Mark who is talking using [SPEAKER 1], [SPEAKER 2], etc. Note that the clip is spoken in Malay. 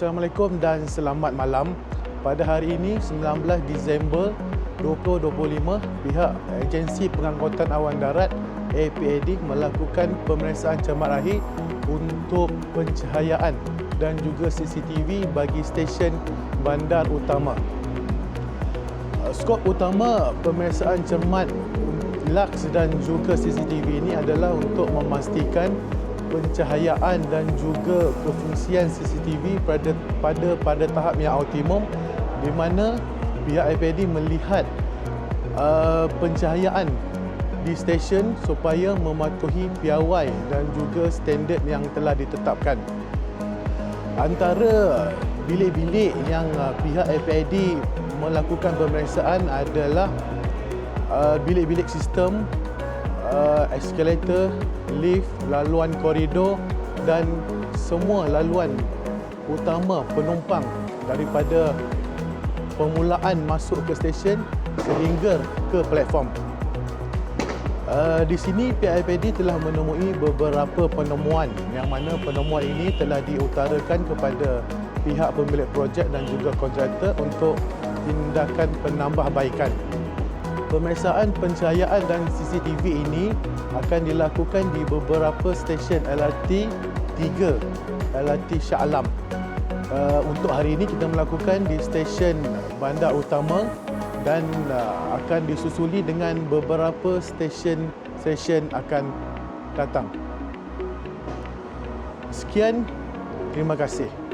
[SPEAKER 1] Assalamualaikum dan selamat malam. Pada hari ini 19 Disember 2025, pihak Agensi Pengangkutan Awan Darat APAD melakukan pemeriksaan cermat rahir untuk pencahayaan dan juga CCTV bagi stesen bandar utama. Uh, Skop utama pemeriksaan cermat lux dan juga CCTV ini adalah untuk memastikan pencahayaan dan juga kefungsian CCTV pada pada pada tahap yang optimum di mana pihak IPD melihat uh, pencahayaan di stesen supaya mematuhi piawai dan juga standard yang telah ditetapkan. Antara bilik-bilik yang uh, pihak IPD melakukan pemeriksaan adalah uh, bilik-bilik sistem uh, eskalator, lift, laluan koridor dan semua laluan utama penumpang daripada permulaan masuk ke stesen sehingga ke platform. Uh, di sini PIPD telah menemui beberapa penemuan yang mana penemuan ini telah diutarakan kepada pihak pemilik projek dan juga kontraktor untuk tindakan penambahbaikan. Pemeriksaan pencahayaan dan CCTV ini akan dilakukan di beberapa stesen LRT 3 LRT Shah Alam. Uh, untuk hari ini kita melakukan di stesen bandar utama dan uh, akan disusuli dengan beberapa stesen stesen akan datang. Sekian, terima kasih.